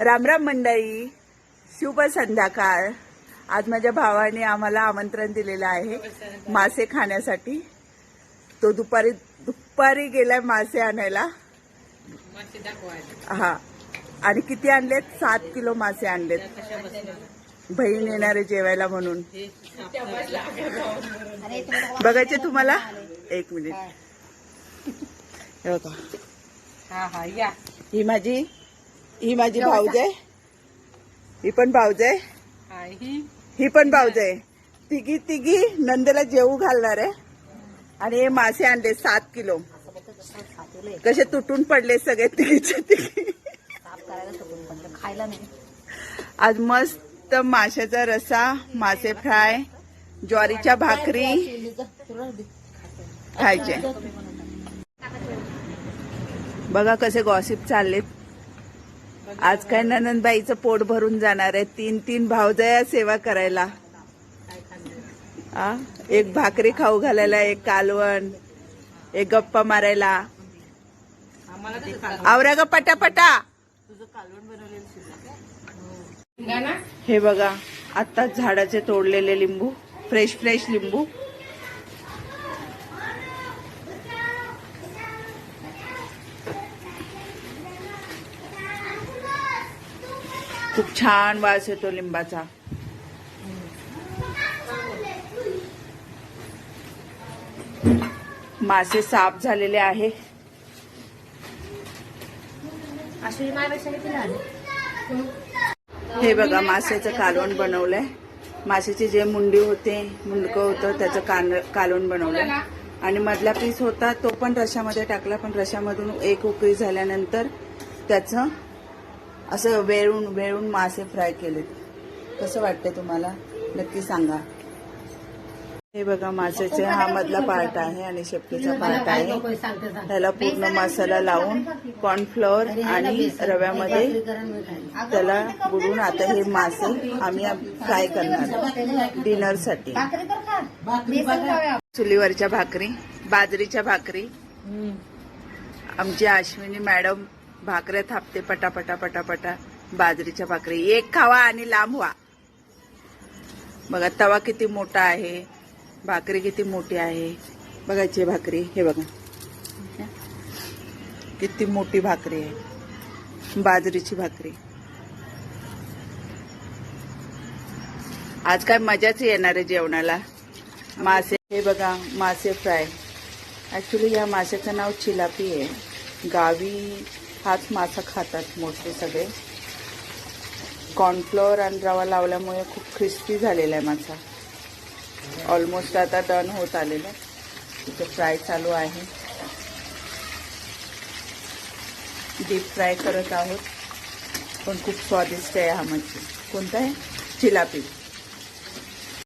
रामराम मंडळी शुभ संध्याकाळ. आज माझ्या भावाने आम्हाला आमंत्रण दिलेलं आहे मासे खाण्यासाठी. तो दुपारी दुपारी गेलाय मासे आणायला. हा. आणि किती आणलेत? सात किलो मासे आणलेत. बहीण येणारे जेवायला म्हणून. बघायचे तुम्हाला? एक मिनिट. हे हा हा ही माझी ही माझी भाऊज आहे. ही पण भाऊज आहे. हा? पण भाऊज आहे. तिघी तिघी नंदेला जेवू घालणार आहे. आणि हे मासे आणले सात किलो. कसे तुटून पडले सगळे तिघीचे तिघी. खायला नाही. आज मस्त माशाचा रसा मासे फ्राय ज्वारीच्या भाकरी. खायचे. बघा कसे गॉसिप चाललेत. आज काय ननंदबाईचं पोट भरून जाणार आहे. तीन तीन भावजया सेवा करायला. आ? एक भाकरी खाऊ घालायला एक कालवण एक गप्पा मारायला. आवरा ग पटापटा. हे बघा आत्ताच झाडाचे तोडलेले लिंबू फ्रेश फ्रेश लिंबू. खूप छान वास येतो लिंबाचा. मासे साफ झालेले आहे. हे बघा मासेचं कालवण बनवलंय. मासेचे जे मुंडी होते मुंडकं होतं त्याचं कान कालवण बनवलंय. आणि मधला पीस होता तो पण रशामध्ये टाकला पण रशामधून एक उकळी झाल्यानंतर त्याचं असं वेळून वेळून मासे फ्राय केले कसं वाटतंय तुम्हाला? नक्की सांगा. हे बघा मासेचे हा मधला पार्ट आहे आणि शेपटीचा पार्ट आहे. त्याला पूर्ण मसाला लावून कॉर्नफ्लॉवर आणि रव्यामध्ये त्याला बुडून आता हे मासे आम्ही फ्राय करणार डिनरसाठी चुलीवरच्या भाकरी बाजरीच्या भाकरी. आमची अश्विनी मॅडम भाकऱ्या थापते पटापटा पटापटा. बाजरीच्या भाकरी. एक खावा आणि लांब व्हा. बघा तवा किती मोठा आहे. भाकरी किती मोठी आहे. बघायची भाकरी. हे बघा. किती मोठी भाकरी आहे. बाजरीची भाकरी. आज काय मजाच येणार आहे जेवणाला. मासे हे बघा मासे फ्राय. ॲक्च्युली या माशाचं नाव चिलापी आहे. गावी हाच मासा खातात मोस्टली सगळे. कॉर्नफ्लोअर आणि रवा लावल्यामुळे खूप क्रिस्पी झालेला आहे मासा ऑलमोस्ट आता डन होत आलेलं तिथे फ्राय चालू आहे. डीप फ्राय करत आहोत. पण खूप स्वादिष्ट आहे हा मच्छी. कोणता आहे? चिलापी